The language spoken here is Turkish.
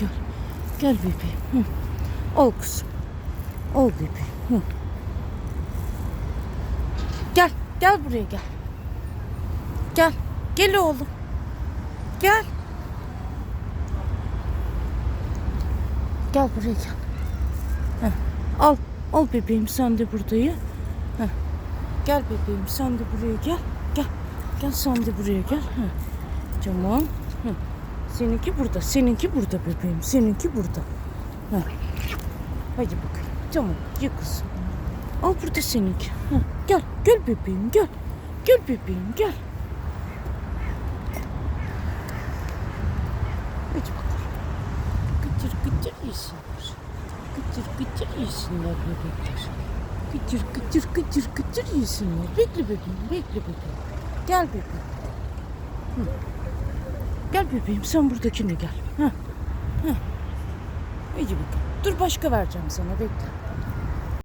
gel. Gel bebeğim. Hı. Ol kızım. Ol bebeğim. Hı. Gel. Gel buraya gel. Gel. Gel oğlum. Gel. Gel buraya gel. Heh. Al. Al bebeğim sen de buradayı. Heh. Gel bebeğim sen de buraya gel. Gel. Gel sen de buraya gel. Heh. Tamam. Heh. Seninki burada. Seninki burada bebeğim. Seninki burada. Heh. Hadi bakayım. Tamam. Ye kızım. Al burada seninki. Heh. Gel. Gel bebeğim gel. Gel bebeğim gel. Hadi bakalım. Gıcır gıcır yesinler. Gıcır gıcır yesinler bebekler. Gıcır gıcır gıcır gıcır yesinler. Bekle bebeğim bekle bebeğim. Gel bebeğim. Hı. Gel bebeğim sen buradakine gel. Heh. Heh. Hadi bakalım. Dur başka vereceğim sana bekle.